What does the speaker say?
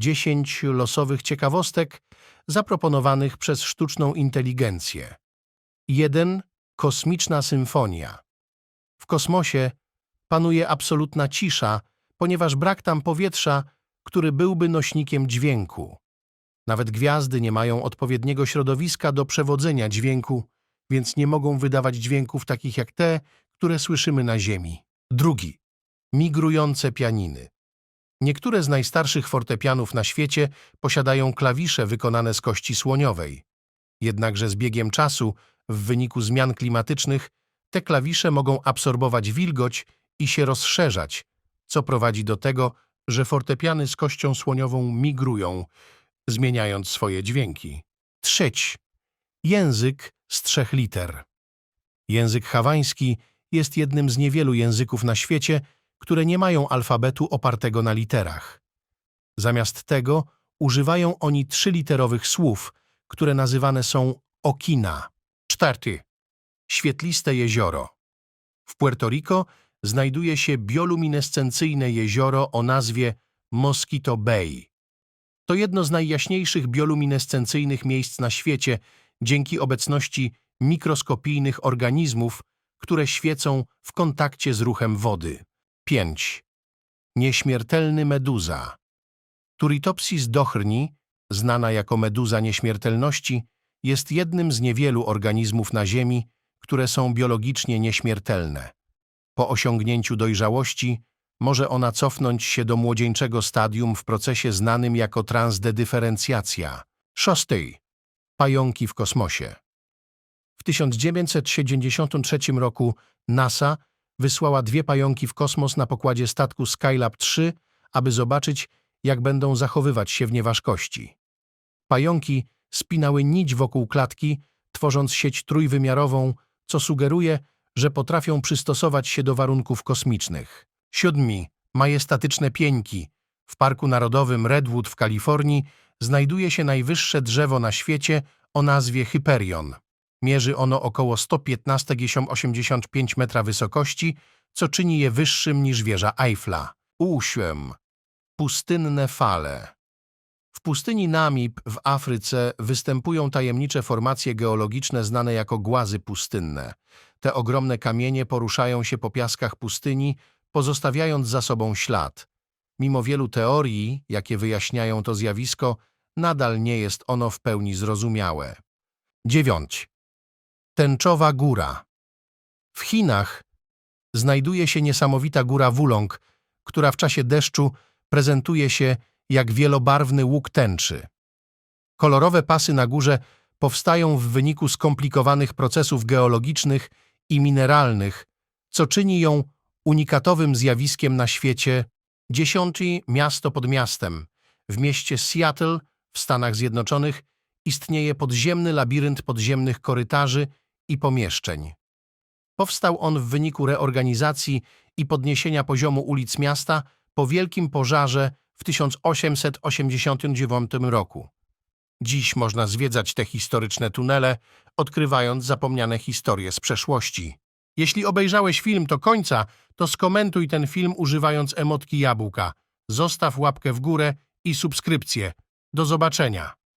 10 losowych ciekawostek zaproponowanych przez sztuczną inteligencję. 1. Kosmiczna symfonia. W kosmosie panuje absolutna cisza, ponieważ brak tam powietrza, który byłby nośnikiem dźwięku. Nawet gwiazdy nie mają odpowiedniego środowiska do przewodzenia dźwięku, więc nie mogą wydawać dźwięków takich jak te, które słyszymy na Ziemi. Drugi. Migrujące pianiny. Niektóre z najstarszych fortepianów na świecie posiadają klawisze wykonane z kości słoniowej. Jednakże z biegiem czasu, w wyniku zmian klimatycznych, te klawisze mogą absorbować wilgoć i się rozszerzać, co prowadzi do tego, że fortepiany z kością słoniową migrują, zmieniając swoje dźwięki. Trzeci. Język z trzech liter. Język hawański jest jednym z niewielu języków na świecie, które nie mają alfabetu opartego na literach. Zamiast tego używają oni trzyliterowych słów, które nazywane są okina. Czwarty. Świetliste jezioro. W Puerto Rico znajduje się bioluminescencyjne jezioro o nazwie Mosquito Bay. To jedno z najjaśniejszych bioluminescencyjnych miejsc na świecie dzięki obecności mikroskopijnych organizmów, które świecą w kontakcie z ruchem wody. 5. Nieśmiertelny meduza. Turritopsis dochrni, znana jako meduza nieśmiertelności, jest jednym z niewielu organizmów na Ziemi, które są biologicznie nieśmiertelne. Po osiągnięciu dojrzałości może ona cofnąć się do młodzieńczego stadium w procesie znanym jako transdedyferencjacja. Szósty. Pająki w kosmosie. W 1973 roku NASA wysłała dwie pająki w kosmos na pokładzie statku Skylab 3, aby zobaczyć, jak będą zachowywać się w nieważkości. Pająki spinały nić wokół klatki, tworząc sieć trójwymiarową, co sugeruje, że potrafią przystosować się do warunków kosmicznych. Siódmi. Majestatyczne pieńki. W Parku Narodowym Redwood w Kalifornii znajduje się najwyższe drzewo na świecie o nazwie Hyperion. Mierzy ono około 115,85 metra wysokości, co czyni je wyższym niż wieża Eiffla. Ósiem. Pustynne fale. W pustyni Namib w Afryce występują tajemnicze formacje geologiczne znane jako głazy pustynne. Te ogromne kamienie poruszają się po piaskach pustyni, pozostawiając za sobą ślad. Mimo wielu teorii, jakie wyjaśniają to zjawisko, nadal nie jest ono w pełni zrozumiałe. 9. Tęczowa góra. W Chinach znajduje się niesamowita góra Wulong, która w czasie deszczu prezentuje się jak wielobarwny łuk tęczy. Kolorowe pasy na górze powstają w wyniku skomplikowanych procesów geologicznych i mineralnych, co czyni ją unikatowym zjawiskiem na świecie. Dziesiąty miasto pod miastem. W mieście Seattle w Stanach Zjednoczonych istnieje podziemny labirynt podziemnych korytarzy i pomieszczeń. Powstał on w wyniku reorganizacji i podniesienia poziomu ulic miasta po wielkim pożarze w 1889 roku. Dziś można zwiedzać te historyczne tunele, odkrywając zapomniane historie z przeszłości. Jeśli obejrzałeś film do końca, to skomentuj ten film używając emotki jabłka. Zostaw łapkę w górę i subskrypcję. Do zobaczenia.